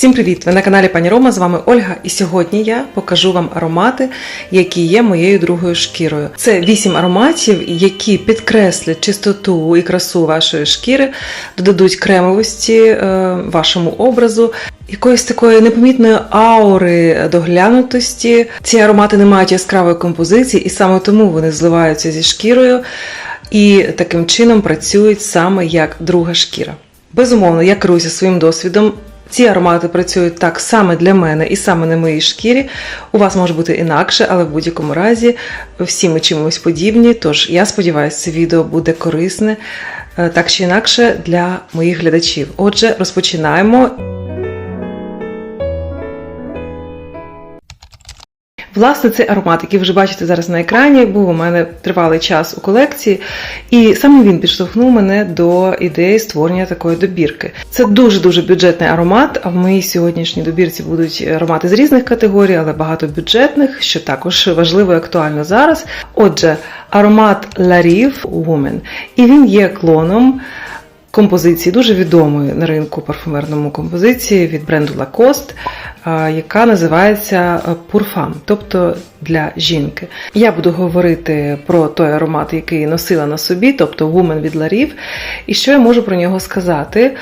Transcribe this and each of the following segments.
Всім привіт! Ви на каналі Пані Рома. З вами Ольга. І сьогодні я покажу вам аромати, які є моєю другою шкірою. Це вісім ароматів, які підкреслять чистоту і красу вашої шкіри, додадуть кремовості е, вашому образу. Якоїсь такої непомітної аури доглянутості. Ці аромати не мають яскравої композиції, і саме тому вони зливаються зі шкірою і таким чином працюють саме як друга шкіра. Безумовно, я керуюся своїм досвідом. Ці аромати працюють так саме для мене і саме на моїй шкірі. У вас може бути інакше, але в будь-якому разі всі ми чимось подібні. Тож я сподіваюся, це відео буде корисне е, так чи інакше для моїх глядачів. Отже, розпочинаємо. Власне, цей аромат, який ви вже бачите зараз на екрані, був у мене тривалий час у колекції, і саме він підштовхнув мене до ідеї створення такої добірки. Це дуже-дуже бюджетний аромат, а в моїй сьогоднішній добірці будуть аромати з різних категорій, але багато бюджетних, що також важливо і актуально зараз. Отже, аромат Rive Woman. І він є клоном композиції, дуже відомої на ринку парфумерному композиції від бренду Lacoste, яка називається Пурфам, тобто для жінки. Я буду говорити про той аромат, який носила на собі, тобто Woman від Rive, і що я можу про нього сказати.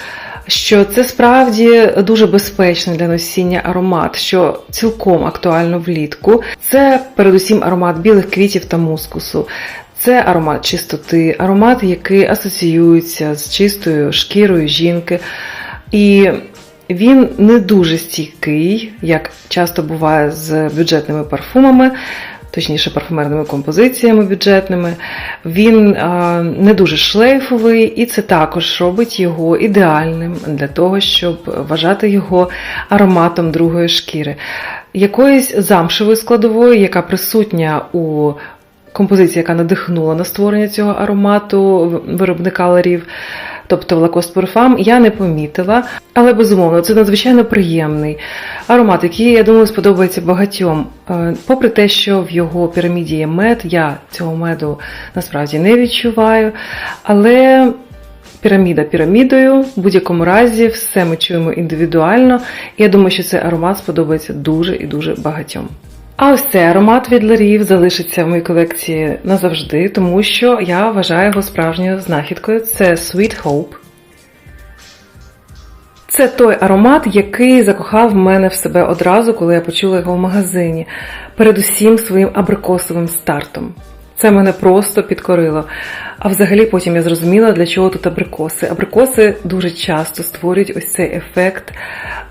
Що це справді дуже безпечний для носіння аромат, що цілком актуально влітку. Це передусім аромат білих квітів та мускусу. Це аромат чистоти, аромат, який асоціюється з чистою шкірою жінки. І він не дуже стійкий, як часто буває з бюджетними парфумами, точніше, парфумерними композиціями бюджетними. Він не дуже шлейфовий, і це також робить його ідеальним для того, щоб вважати його ароматом другої шкіри. Якоїсь замшевої складової, яка присутня у композиції, яка надихнула на створення цього аромату виробника ларів, тобто Lacoste Parfum, я не помітила. Але безумовно, це надзвичайно приємний аромат, який, я думаю, сподобається багатьом. Е, Попри те, що в його піраміді є мед, я цього меду насправді не відчуваю. Але. Піраміда пірамідою, в будь-якому разі, все ми чуємо індивідуально, я думаю, що цей аромат сподобається дуже і дуже багатьом. А ось цей аромат від Ларів залишиться в моїй колекції назавжди, тому що я вважаю його справжньою знахідкою. Це Sweet Hope. Це той аромат, який закохав мене в себе одразу, коли я почула його в магазині, передусім своїм абрикосовим стартом. Це мене просто підкорило. А взагалі потім я зрозуміла, для чого тут абрикоси. Абрикоси дуже часто створюють ось цей ефект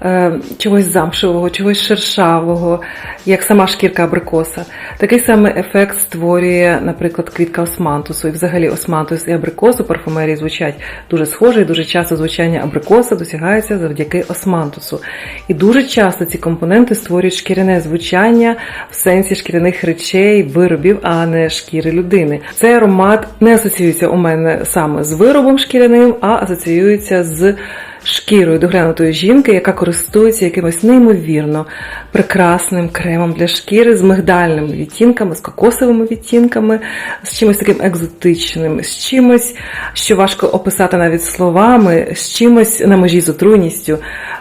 е, чогось замшевого, чогось шершавого, як сама шкірка абрикоса. Такий самий ефект створює, наприклад, квітка османтусу. І взагалі османтус і абрикос у парфумерії звучать дуже схоже, і дуже часто звучання абрикоса досягається завдяки османтусу. І дуже часто ці компоненти створюють шкіряне звучання в сенсі шкіряних речей, виробів, а не шкіри людини. Цей аромат не асоціюється у мене саме з виробом шкіряним, а асоціюється з шкірою доглянутої жінки, яка користується якимось неймовірно прекрасним кремом для шкіри з мигдальними відтінками, з кокосовими відтінками, з чимось таким екзотичним, з чимось, що важко описати навіть словами, з чимось на межі з отруйністю,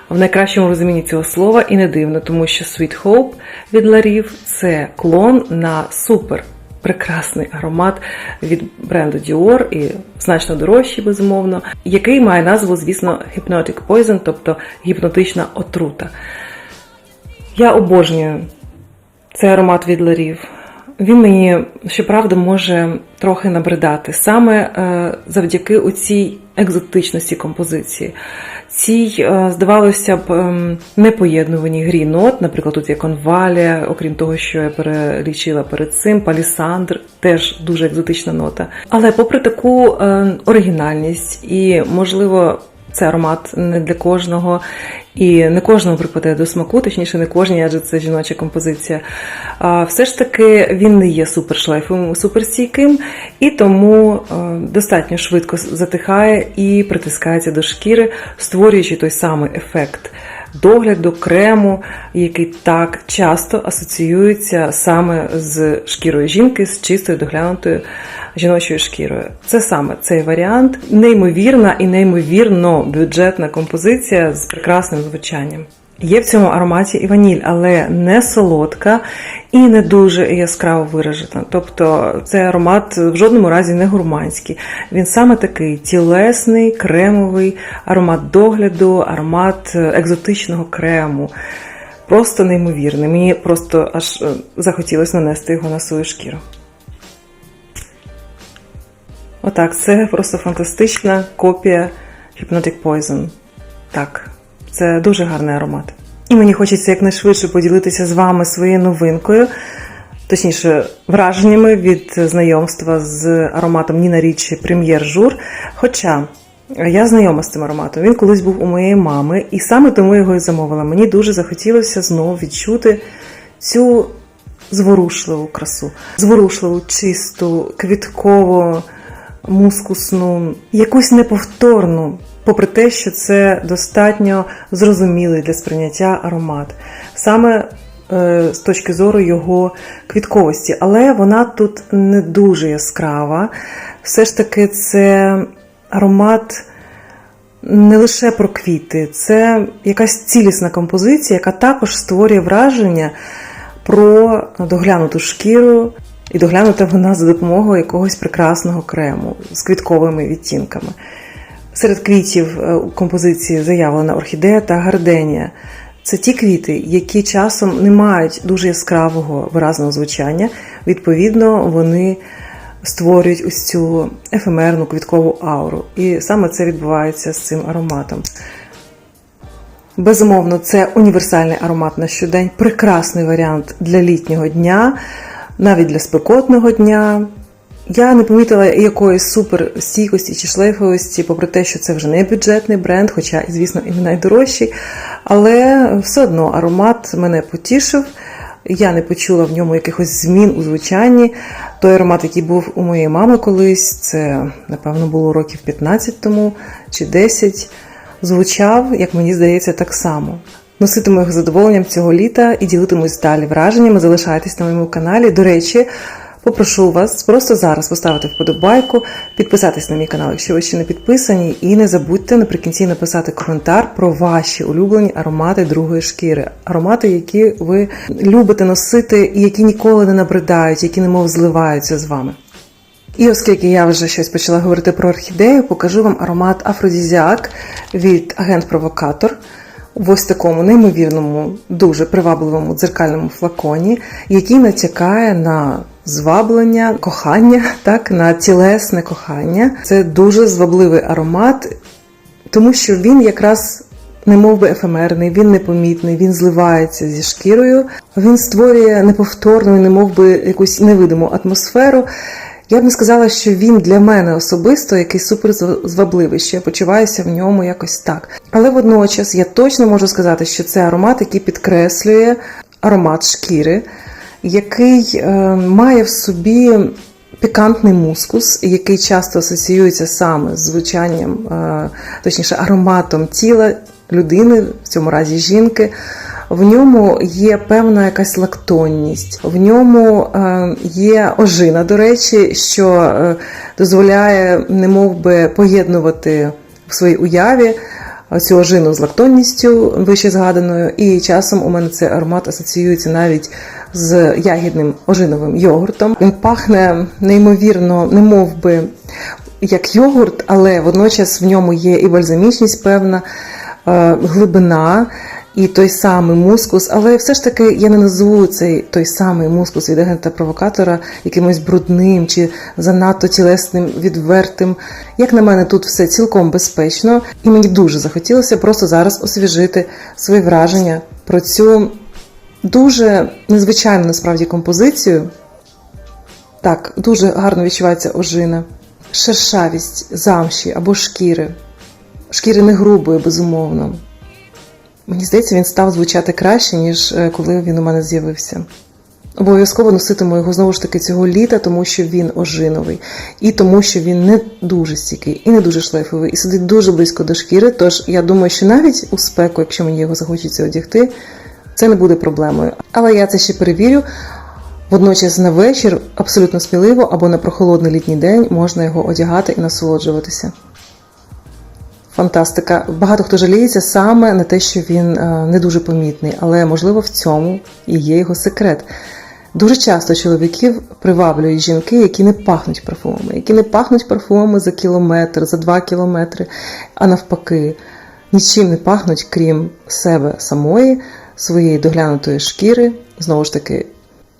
в найкращому розумінні цього слова, і не дивно, тому що Sweet Hope від Ларів це клон на супер прекрасний аромат від бренду Dior і значно дорожчий, безумовно, який має назву, звісно, Hypnotic Poison, тобто гіпнотична отрута. Я обожнюю цей аромат від Ларів. Він мені, щоправда, може трохи набридати саме е, завдяки оцій екзотичності композиції. Цій, е, здавалося б, ем, непоєднуваній грі нот, наприклад, тут є конвалія, окрім того, що я перелічила перед цим, палісандр, теж дуже екзотична нота. Але попри таку е, оригінальність і, можливо, це аромат не для кожного, і не кожному припадає до смаку, точніше, не кожній, адже це жіноча композиція. А все ж таки він не є супершлейфовим, суперстійким, і тому е, достатньо швидко затихає і притискається до шкіри, створюючи той самий ефект. Догляду крему, який так часто асоціюється саме з шкірою жінки, з чистою доглянутою жіночою шкірою. Це саме цей варіант, неймовірна і неймовірно бюджетна композиція з прекрасним звучанням. Є в цьому ароматі і ваніль, але не солодка і не дуже яскраво виражена. Тобто цей аромат в жодному разі не гурманський. Він саме такий тілесний, кремовий, аромат догляду, аромат е, екзотичного крему. Просто неймовірний. Мені просто аж е, захотілося нанести його на свою шкіру. Отак, це просто фантастична копія Hypnotic Poison. Так, це дуже гарний аромат. І мені хочеться якнайшвидше поділитися з вами своєю новинкою, точніше, враженнями від знайомства з ароматом Ніна Річі Прем'єр Жур. Хоча я знайома з цим ароматом. Він колись був у моєї мами, і саме тому його і замовила. Мені дуже захотілося знову відчути цю зворушливу красу, зворушливу, чисту, квіткову, мускусну, якусь неповторну, попри те, що це достатньо зрозумілий для сприйняття аромат. Саме е, з точки зору його квітковості, але вона тут не дуже яскрава. Все ж таки, це аромат не лише про квіти, це якась цілісна композиція, яка також створює враження про доглянуту шкіру, і доглянута вона за допомогою якогось прекрасного крему з квітковими відтінками. Серед квітів е, у композиції заявлена орхідея та гарденія. Це ті квіти, які часом не мають дуже яскравого виразного звучання. Відповідно, вони створюють ось цю ефемерну квіткову ауру. І саме це відбувається з цим ароматом. Безумовно, це універсальний аромат на щодень, прекрасний варіант для літнього дня, навіть для спекотного дня. Я не помітила якоїсь суперстійкості чи шлейфовості, попри те, що це вже не бюджетний бренд, хоча, звісно, і не найдорожчий. Але все одно аромат мене потішив. Я не почула в ньому якихось змін у звучанні. Той аромат, який був у моєї мами колись, це, напевно, було років 15 тому чи 10, звучав, як мені здається, так само. Носитиму з задоволенням цього літа і ділитимусь далі враженнями. Залишайтесь на моєму каналі. До речі, попрошу вас просто зараз поставити вподобайку, підписатись на мій канал, якщо ви ще не підписані, і не забудьте наприкінці написати коментар про ваші улюблені аромати другої шкіри, аромати, які ви любите носити і які ніколи не набридають, які немов зливаються з вами. І оскільки я вже щось почала говорити про орхідею, покажу вам аромат Афродізіак від Агент Провокатор в ось такому неймовірному, дуже привабливому дзеркальному флаконі, який натякає на зваблення, кохання, так, на тілесне кохання. Це дуже звабливий аромат, тому що він якраз. Не мов би ефемерний, він непомітний, він зливається зі шкірою, він створює неповторну, не мов би якусь невидиму атмосферу. Я б не сказала, що він для мене особисто якийсь супер звабливий, що я почуваюся в ньому якось так. Але водночас я точно можу сказати, що це аромат, який підкреслює аромат шкіри, який е, має в собі пікантний мускус, який часто асоціюється саме з звучанням, е, точніше, ароматом тіла людини, в цьому разі жінки. В ньому є певна якась лактонність, в ньому е, є ожина, до речі, що дозволяє немов би поєднувати в своїй уяві цю ожину з лактонністю вище згаданою, і часом у мене цей аромат асоціюється навіть з ягідним ожиновим йогуртом. Він пахне неймовірно, немов би як йогурт, але водночас в ньому є і бальзамічність певна е, глибина і той самий мускус, але все ж таки я не назву цей той самий мускус від агента провокатора якимось брудним чи занадто тілесним, відвертим. Як на мене, тут все цілком безпечно, і мені дуже захотілося просто зараз освіжити свої враження про цю дуже незвичайну насправді композицію. Так, дуже гарно відчувається ожина, шершавість замші або шкіри. Шкіри не грубої, безумовно. Мені здається, він став звучати краще, ніж е, коли він у мене з'явився. Обов'язково носитиму його знову ж таки цього літа, тому що він ожиновий, і тому, що він не дуже стійкий і не дуже шлейфовий, і сидить дуже близько до шкіри. Тож я думаю, що навіть у спеку, якщо мені його захочеться одягти, це не буде проблемою. Але я це ще перевірю. Водночас на вечір абсолютно сміливо або на прохолодний літній день можна його одягати і насолоджуватися. Фантастика. Багато хто жаліється саме на те, що він е, не дуже помітний, але можливо в цьому і є його секрет. Дуже часто чоловіків приваблюють жінки, які не пахнуть парфумами, які не пахнуть парфумами за кілометр, за два кілометри, а навпаки, нічим не пахнуть, крім себе самої, своєї доглянутої шкіри, знову ж таки,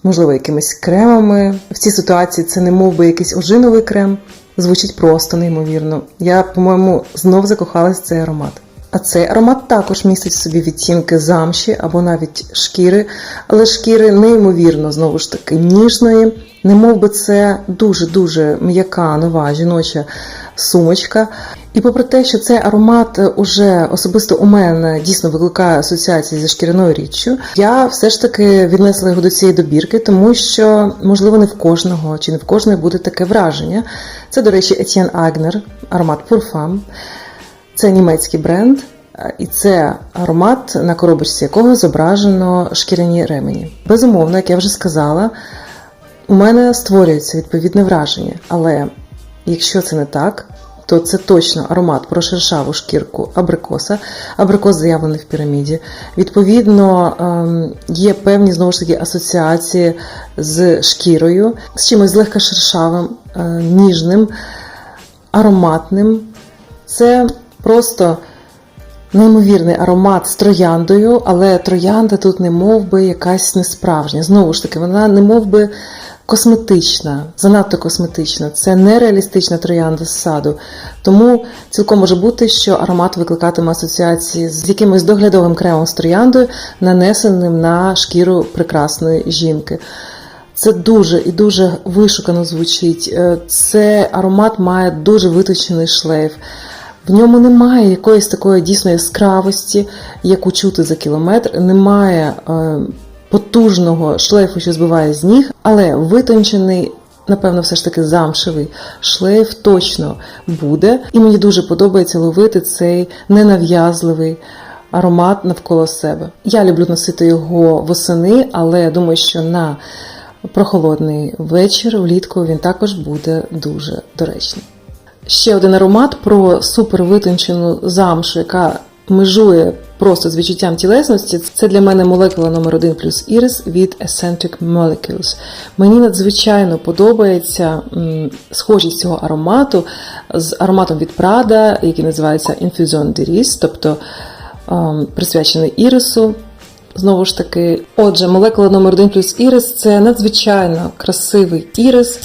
можливо, якимись кремами. В цій ситуації це не мов би якийсь ожиновий крем, звучить просто неймовірно. Я, по-моєму, знов закохалась в цей аромат. А цей аромат також містить в собі відтінки замші або навіть шкіри, але шкіри неймовірно, знову ж таки, ніжної, не мов би це дуже-дуже м'яка нова жіноча сумочка. І попри те, що цей аромат уже особисто у мене дійсно викликає асоціації зі шкіряною річчю, я все ж таки віднесла його до цієї добірки, тому що, можливо, не в кожного чи не в кожної буде таке враження. Це, до речі, Етьєн Агнер, аромат Purfam. Це німецький бренд, і це аромат, на коробочці якого зображено шкіряні ремені. Безумовно, як я вже сказала, у мене створюється відповідне враження, але якщо це не так, то це точно аромат про шершаву шкірку абрикоса. Абрикос заявлений в піраміді. Відповідно, ем, є певні знову ж таки асоціації з шкірою, з чимось злегка шершавим, е, ніжним, ароматним. Це просто неймовірний аромат з трояндою, але троянда тут не мов би якась несправжня. Знову ж таки, вона не мов би косметична, занадто косметична. Це нереалістична троянда з саду. Тому цілком може бути, що аромат викликатиме асоціації з якимось доглядовим кремом з трояндою, нанесеним на шкіру прекрасної жінки. Це дуже і дуже вишукано звучить. Е, Це аромат має дуже виточений шлейф. В ньому немає якоїсь такої дійсно яскравості, яку чути за кілометр, немає е, потужного шлейфу, що збиває з ніг, але витончений, напевно, все ж таки замшевий шлейф точно буде. І мені дуже подобається ловити цей ненав'язливий аромат навколо себе. Я люблю носити його восени, але я думаю, що на прохолодний вечір влітку він також буде дуже доречний. Ще один аромат про супервитончену замшу, яка межує просто з відчуттям тілесності. Це для мене молекула номер 1 плюс Iris від Eccentric Molecules. Мені надзвичайно подобається схожість цього аромату з ароматом від Prada, який називається Infusion d'Iris, тобто ем, присвячений ірису. Знову ж таки, отже, молекула номер 1 плюс ірис це надзвичайно красивий ірис.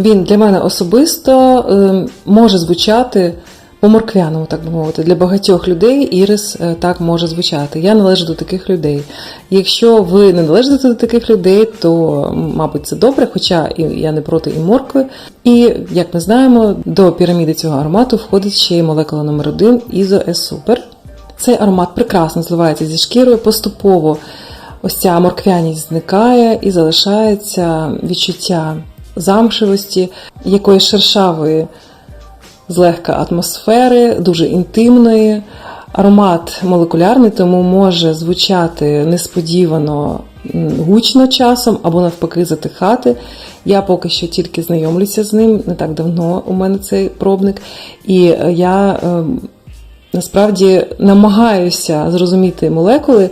Він для мене особисто е, може звучати по-морквяному, так би мовити. Для багатьох людей ірис е, так може звучати. Я належу до таких людей. Якщо ви не належите до таких людей, то, мабуть, це добре, хоча я не проти і моркви. І, як ми знаємо, до піраміди цього аромату входить ще й молекула номер 1 Ізо Супер. Цей аромат прекрасно зливається зі шкірою, поступово ось ця морквяність зникає і залишається відчуття замшевості, якоїсь шершавої, злегка атмосфери, дуже інтимної. Аромат молекулярний, тому може звучати несподівано гучно часом або навпаки затихати. Я поки що тільки знайомлюся з ним, не так давно у мене цей пробник. І я ем, насправді намагаюся зрозуміти молекули,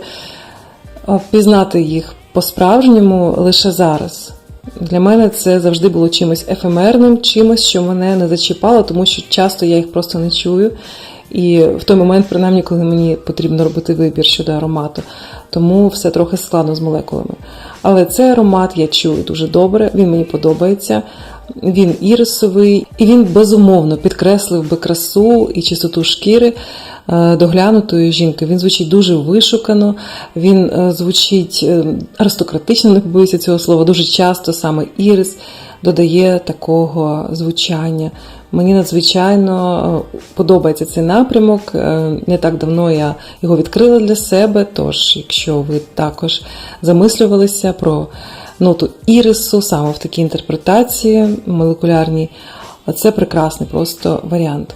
впізнати їх по-справжньому лише зараз. Для мене це завжди було чимось ефемерним, чимось, що мене не зачіпало, тому що часто я їх просто не чую. І в той момент, принаймні, коли мені потрібно робити вибір щодо аромату, тому все трохи складно з молекулами. Але цей аромат я чую дуже добре, він мені подобається. Він ірисовий, і він безумовно підкреслив би красу і чистоту шкіри е, доглянутої жінки. Він звучить дуже вишукано, він е, звучить е, аристократично, не побоюся цього слова. Дуже часто саме ірис додає такого звучання. Мені надзвичайно подобається цей напрямок. Не так давно я його відкрила для себе. Тож, якщо ви також замислювалися про ноту ірису саме в такій інтерпретації молекулярній, це прекрасний просто варіант.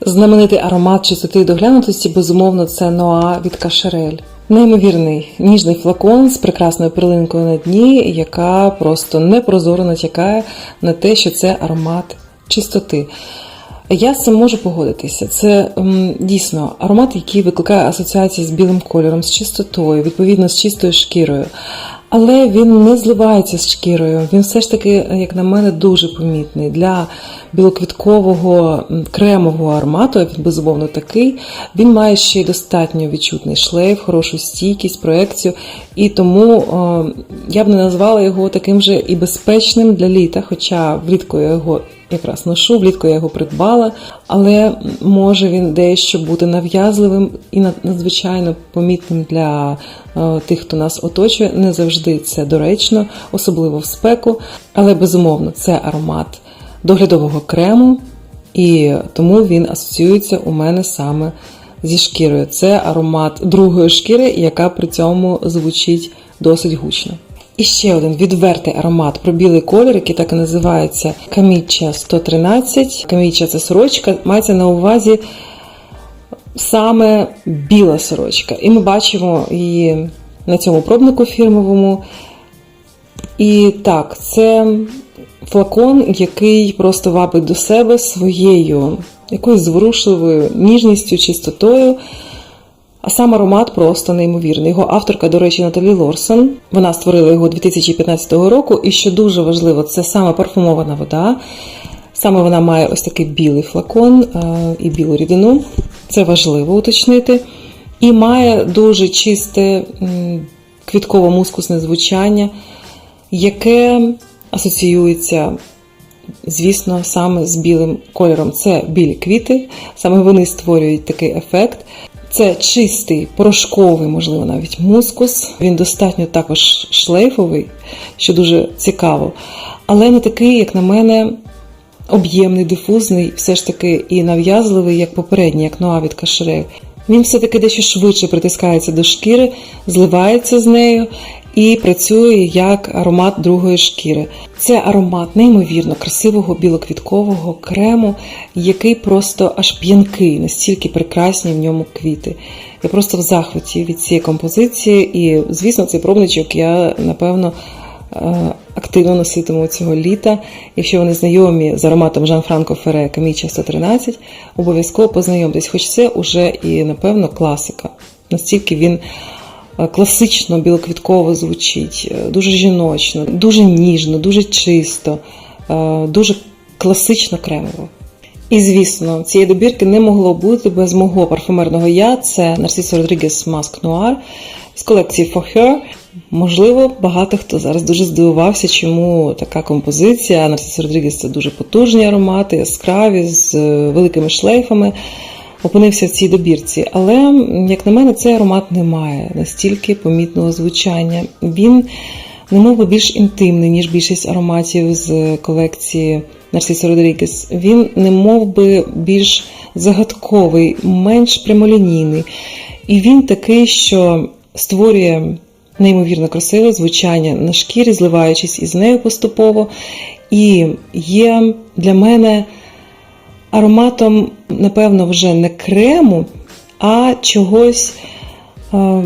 Знаменитий аромат чистоти і доглянутості, безумовно, це Ноа від Кашерель. Неймовірний ніжний флакон з прекрасною перлинкою на дні, яка просто непрозоро натякає на те, що це аромат чистоти. Я з цим можу погодитися. Це м, дійсно аромат, який викликає асоціації з білим кольором, з чистотою, відповідно з чистою шкірою. Але він не зливається з шкірою. Він все ж таки, як на мене, дуже помітний для білоквіткового кремового аромату. Він безумовно такий. Він має ще й достатньо відчутний шлейф, хорошу стійкість, проекцію. І тому я б не назвала його таким же і безпечним для літа, хоча влітку я його якраз ношу, влітку я його придбала, але може він дещо бути нав'язливим і надзвичайно помітним для тих, хто нас оточує. Не завжди це доречно, особливо в спеку. Але безумовно, це аромат доглядового крему, і тому він асоціюється у мене саме зі шкірою. Це аромат другої шкіри, яка при цьому звучить досить гучно. І ще один відвертий аромат про білий колір, який так і називається Каміча 113. Каміча це сорочка, мається на увазі саме біла сорочка. І ми бачимо її на цьому пробнику фірмовому. І так, це флакон, який просто вабить до себе своєю якоюсь зворушливою ніжністю, чистотою. А сам аромат просто неймовірний. Його авторка, до речі, Наталі Лорсон. Вона створила його 2015 року. І що дуже важливо, це саме парфумована вода. Саме вона має ось такий білий флакон е, і білу рідину. Це важливо уточнити. І має дуже чисте квітково-мускусне звучання, яке асоціюється звісно, саме з білим кольором. Це білі квіти, саме вони створюють такий ефект. Це чистий, порошковий, можливо, навіть мускус. Він достатньо також шлейфовий, що дуже цікаво, але не такий, як на мене, об'ємний, дифузний, все ж таки і нав'язливий, як попередній, як Ноа від Кашре. Він все-таки дещо швидше притискається до шкіри, зливається з нею і працює як аромат другої шкіри. Це аромат неймовірно красивого білоквіткового крему, який просто аж п'янкий, настільки прекрасні в ньому квіти. Я просто в захваті від цієї композиції, і, звісно, цей пробничок я напевно е, активно носитиму цього літа. Якщо вони знайомі з ароматом Жан-Франко Фере Каміча 113, обов'язково познайомтесь, хоч це уже і, напевно, класика. Настільки він класично білоквітково звучить, е, дуже жіночно, дуже ніжно, дуже чисто, е, дуже класично кремово. І звісно, цієї добірки не могло бути без мого парфумерного я. Це Нарсісо Родрігес Маск Нуар з колекції For Her. Можливо, багато хто зараз дуже здивувався, чому така композиція. Нарсісо Родрігес це дуже потужні аромати, яскраві, з е, великими шлейфами. Опинився в цій добірці, але, як на мене, цей аромат не має настільки помітного звучання. Він немов більш інтимний, ніж більшість ароматів з колекції Нарсісо Родрігес. Він немов би більш загадковий, менш прямолінійний. І він такий, що створює неймовірно красиве звучання на шкірі, зливаючись із нею поступово. І є для мене ароматом, напевно, вже не крему, а чогось е,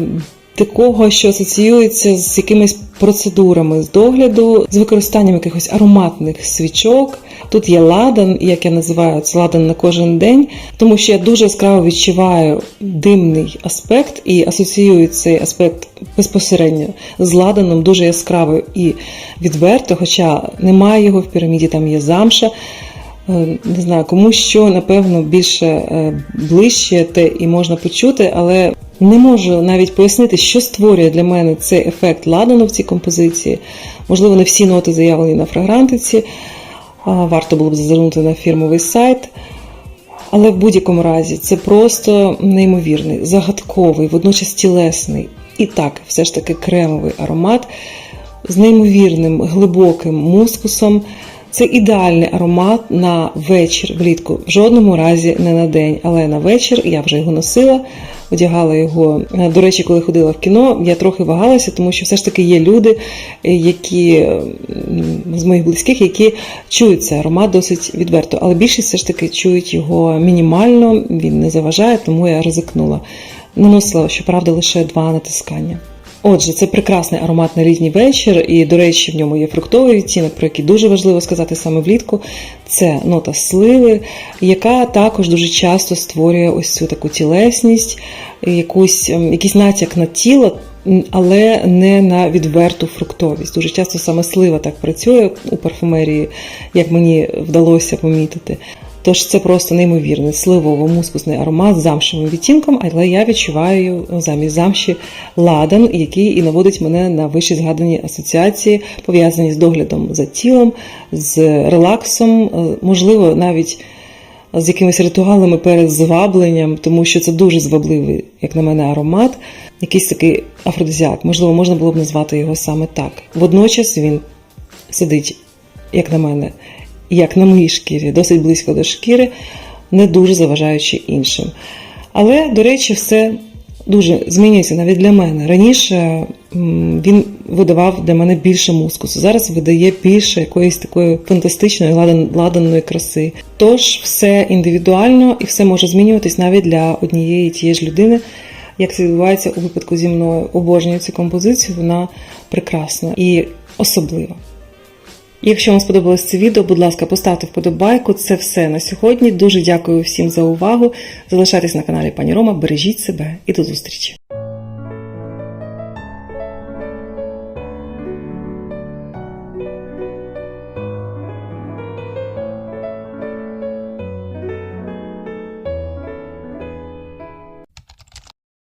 такого, що асоціюється з якимись процедурами з догляду, з використанням якихось ароматних свічок. Тут є ладан, як я називаю це ладан на кожен день, тому що я дуже яскраво відчуваю димний аспект і асоціюю цей аспект безпосередньо з ладаном, дуже яскраво і відверто, хоча немає його в піраміді, там є замша. Е, Не знаю, кому що, напевно, більше е, ближче те і можна почути, але не можу навіть пояснити, що створює для мене цей ефект ладану в цій композиції. Можливо, не всі ноти заявлені на фрагрантиці, варто було б зазирнути на фірмовий сайт. Але в будь-якому разі це просто неймовірний, загадковий, водночас тілесний і так, все ж таки кремовий аромат з неймовірним глибоким мускусом. Це ідеальний аромат на вечір влітку. В жодному разі не на день, але на вечір я вже його носила, одягала його. Е, До речі, коли ходила в кіно, я трохи вагалася, тому що все ж таки є люди, е, які з моїх близьких, які чують цей аромат досить відверто, але більшість все ж таки чують його мінімально, він не заважає, тому я ризикнула. Наносила, щоправда, лише два натискання. Отже, це прекрасний аромат на літній вечір, і, до речі, в ньому є фруктовий відтінок, про який дуже важливо сказати саме влітку. Це нота сливи, яка також дуже часто створює ось цю таку тілесність, якусь, ем, якийсь натяк на тіло, але не на відверту фруктовість. Дуже часто саме слива так працює у парфумерії, як мені вдалося помітити. Тож це просто неймовірний сливово-мускусний аромат з замшевим відтінком, але я відчуваю замість замші ладан, який і наводить мене на вищі згадані асоціації, пов'язані з доглядом за тілом, з релаксом, е, можливо, навіть з якимись ритуалами перед звабленням, тому що це дуже звабливий, як на мене, аромат, якийсь такий афродизіак. Можливо, можна було б назвати його саме так. Водночас він сидить, як на мене, як на моїй шкірі, досить близько до шкіри, не дуже заважаючи іншим. Але, до речі, все дуже змінюється навіть для мене. Раніше він видавав для мене більше мускусу, зараз видає більше якоїсь такої фантастичної ладан- ладаної краси. Тож все індивідуально і все може змінюватись навіть для однієї тієї ж людини. Як це відбувається у випадку зі мною, обожнюю цю композицію, вона прекрасна і особлива. Якщо вам сподобалось це відео, будь ласка, поставте вподобайку. Це все на сьогодні. Дуже дякую всім за увагу. Залишайтесь на каналі Пані Рома, бережіть себе і до зустрічі!